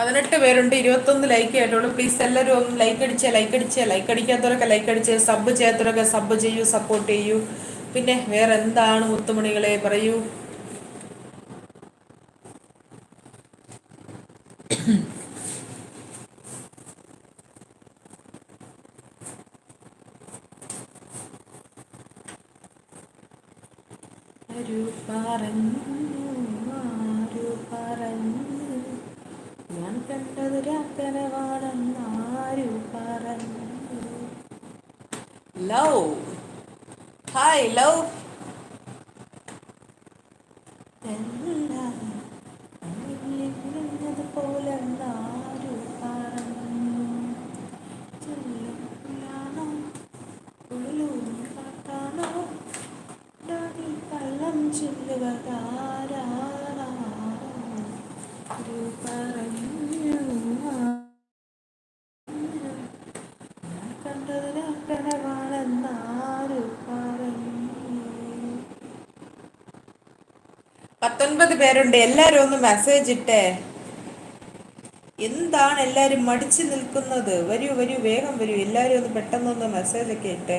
പതിനെട്ട് പേരുണ്ട് ഇരുപത്തൊന്ന് ലൈക്ക് ആയിട്ടുള്ളൂ. പ്ലീസ് എല്ലാവരും ഒന്ന് ലൈക്ക് അടിച്ചേ ലൈക്ക് അടിച്ചേ. ലൈക്ക് അടിക്കാത്തവരൊക്കെ ലൈക്ക് അടിച്ചേ. സബ് ചെയ്യാത്തവരൊക്കെ സബ് ചെയ്യൂ സപ്പോർട്ട് ചെയ്യൂ. പിന്നെ വേറെ എന്താണ് മുത്തുമണികളെ പറയൂ? പറഞ്ഞു പറഞ്ഞു. ഞാൻ കണ്ടത് രാക്കനവാണെന്നാരു പറഞ്ഞു. ലവ് ഹായ് ലവ് പോലെ പത്തൊൻപത് പേരുണ്ട്. എല്ലാരും ഒന്ന് മെസ്സേജ് ഇട്ടേ. എന്താണ് എല്ലാരും മടിച്ചു നിൽക്കുന്നത്? വരൂ വരൂ വേഗം വരൂ. എല്ലാരും ഒന്ന് പെട്ടെന്നൊന്ന് മെസ്സേജ് ഒക്കെ ഇട്ടേ.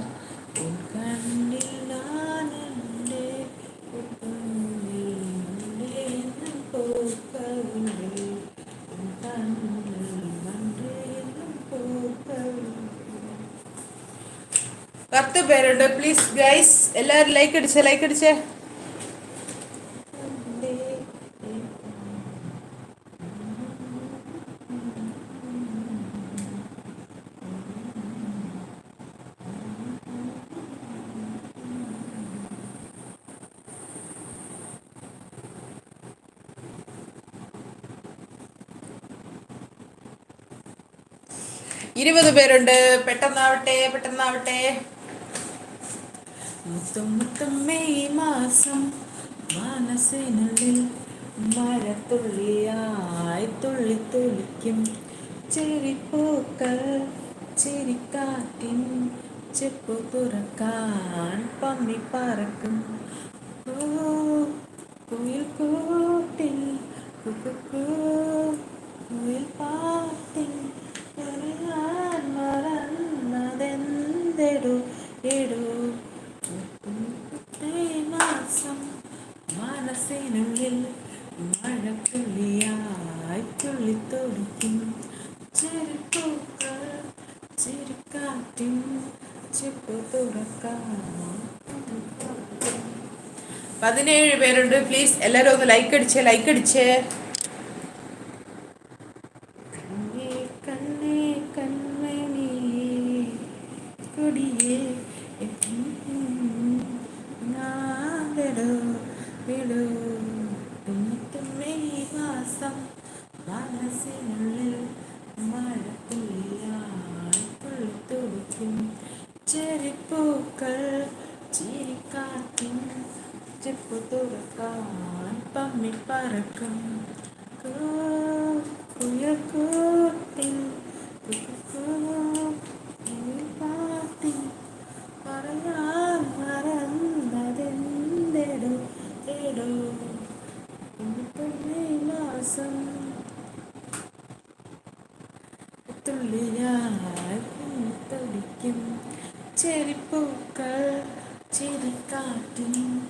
പത്ത് പേരുണ്ട്. പ്ലീസ് ഗൈസ് എല്ലാവരും ലൈക്ക് അടിച്ചേ ലൈക്ക് അടിച്ചേ. ഇരുപത് പേരുണ്ട്. പെട്ടെന്നാവട്ടെ പെട്ടെന്നാവട്ടെ. മുത്തും മുത്തും മെയ് മാസം മനസ്സിനുള്ളിൽ മരത്തുള്ളിയായി തുള്ളി തുളിക്കും. ചെറിപ്പൂക്കൾ ചെരിക്കാറ്റിൻ ചെപ്പു തുറക്കാൻ പമ്മി പറക്കും. കുയിൽ കൂട്ടിൽ കുയിൽ പാട്ടിൽ പറയാൻ മറന്നതെന്തെടു എടു മെയ് മാസം മനസ്സിനുള്ളിൽ മഴത്തുള്ളിയായി തുള്ളിത്തൊടിക്കും. ചെരുപ്പൂക്കൾ ചെരുക്കാറ്റും ചെപ്പ് തുറക്കാൻ പതിനേഴ് പേരുണ്ട്. പ്ലീസ് എല്ലാവരും ഒന്ന് ലൈക്ക് അടിച്ചേ ലൈക്ക് അടിച്ചേ. വിടോ തുമ്മിത്തുമ്മേ വാസം മനസ്സിനുള്ളിൽ മഴത്തുള്ളിയായി തുള്ളിത്തുടിക്കും ചെരിപ്പൂക്കൾ ചിരിക്കാറ്റിൻ ചെപ്പു തുറക്കാൻ പമ്മി പറക്കും. കുയക്കൂട്ടിൽ പാട്ടി പറയാൻ മറന്നതെന്തെടു എടോ തുള്ളി മാസം തുള്ളിയായി തടിക്കും. ചെരിപ്പൂക്കൾ ചിരിക്കാറ്റിൻ.